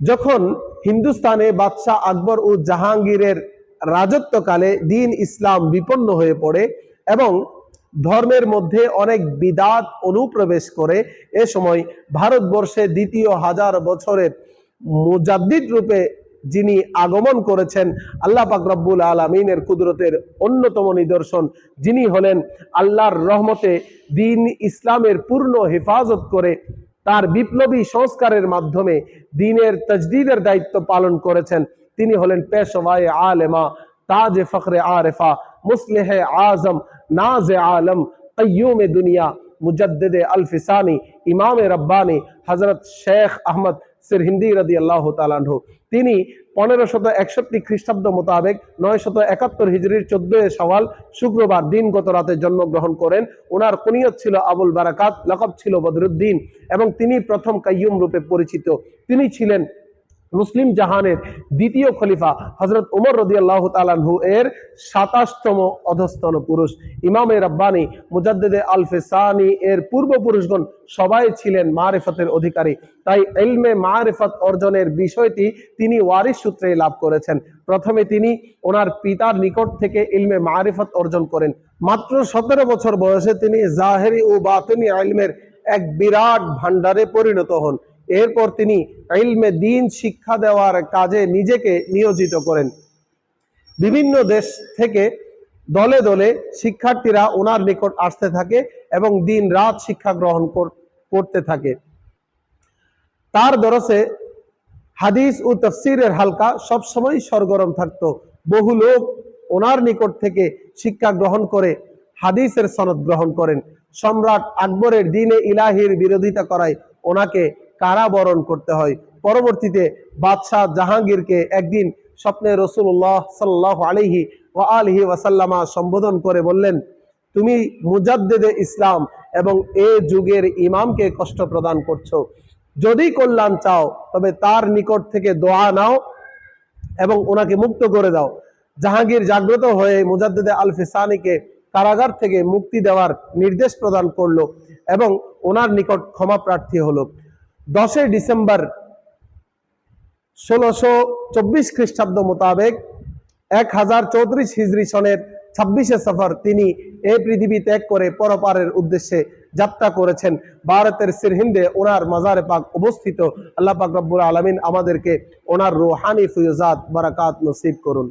যখন হিন্দুস্তানে বাদশাহ আকবর ও জাহাঙ্গীরের রাজত্বকালে দিন ইসলাম বিপন্ন হয়ে পড়ে এবং ধর্মের মধ্যে অনেক বিদাত অনুপ্রবেশ করে, এ সময় ভারতবর্ষে দ্বিতীয় হাজার বছরের মুজাদ্দিদ রূপে যিনি আগমন করেছেন, আল্লাহ রব্বুল আলমিনের কুদরতের অন্যতম নিদর্শন, যিনি হলেন আল্লাহর রহমতে দিন ইসলামের পূর্ণ হেফাজত করে তার বিপ্লবী সংস্কারের মাধ্যমে দিনের তজদিদের দায়িত্ব পালন করেছেন। তিনি হলেন পেশওয়ায় আলেমা তাজ ফখরে আরেফা, মুসলেহ আজম নাজ আলম কয়ুম দুনিয়া মুজদ্দে আলফিসানি, ইমাম রব্বানি হজরত শেখ আহমদ সিরহিন্দি রাদি আল্লাহ তালান তালাহ তিনি পনেরো শত একষট্টি খ্রিস্টাব্দ মোতাবেক নয় শত একাত্তর হিজড়ির চোদ্দই সওয়াল শুক্রবার দিন গত রাতে জন্মগ্রহণ করেন। ওনার কুনিয়ত ছিল আবুল বারাকাত, লকব ছিল বদরুদ্দিন এবং তিনি প্রথম কাইয়ুম রূপে পরিচিত। তিনি ছিলেন মুসলিম জাহানের দ্বিতীয় খলিফা হজরত উমর রদি আল্লাহ তালাহু এর সাতাশতম অধস্তন পুরুষ। ইমামে রব্বানি মুজাদ্দেদে আলফে আলফেসানি এর পূর্বপুরুষগণ সবাই ছিলেন মারেফতের অধিকারী। তাই এলমে মারেফত অর্জনের বিষয়টি তিনি ওয়ারিস সূত্রে লাভ করেছেন। প্রথমে তিনি ওনার পিতার নিকট থেকে ইলমে মারিফত অর্জন করেন। মাত্র সতেরো বছর বয়সে তিনি জাহেরি ও বাতিনি ইলমের এক বিরাট ভান্ডারে পরিণত হন। এরপর তিনি ইলমে দিন শিক্ষা দেওয়ার কাজে নিজেকে নিয়োজিত করেন। বিভিন্ন দেশ থেকে দলে দলে শিক্ষার্থীরা ওনার নিকট আসতে থাকে এবং দিন রাত শিক্ষা গ্রহণ কর- করতে থাকে। তার দরসে হাদিস ও তফসিরের হালকা সবসময় সরগরম থাকতো। বহু লোক ওনার নিকট থেকে শিক্ষা গ্রহণ করে হাদিসের সনদ গ্রহণ করেন। সম্রাট আকবরের দিনে ইলাহির বিরোধিতা করায় ওনাকে কারাবরণ করতে হয়। পরবর্তীতে বাদশাহ জাহাঙ্গীরকে একদিন স্বপ্নে রসুল্লাহ সাল্লাহ আলিহি ও আলহি ওয়াসাল্লামা সম্বোধন করে বললেন, তুমি মুজাদ্দেদে ইসলাম এবং এ যুগের ইমামকে কষ্ট প্রদান করছ। যদি কল্যাণ চাও, তবে তার নিকট থেকে দোয়া নাও এবং ওনাকে মুক্ত করে দাও। জাহাঙ্গীর জাগ্রত হয়ে মুজাদ্দেদে আল ফিসানিকে কারাগার থেকে মুক্তি দেওয়ার নির্দেশ প্রদান করল এবং ওনার নিকট ক্ষমা প্রার্থী হলো। দশই ডিসেম্বর ষোলোশো চব্বিশ খ্রিস্টাব্দ মোতাবেক এক হাজার চৌত্রিশ হিজরি সনের ছাব্বিশে সফর তিনি এই পৃথিবী ত্যাগ করে পরপারের উদ্দেশ্যে যাত্রা করেছেন। ভারতের সিরহিন্দে ওনার মাজারে পাক অবস্থিত। আল্লাহ পাক রব্বুল আলমিন আমাদেরকে ওনার রুহানি ফুয়জাত বারাকাত নসিব করুন।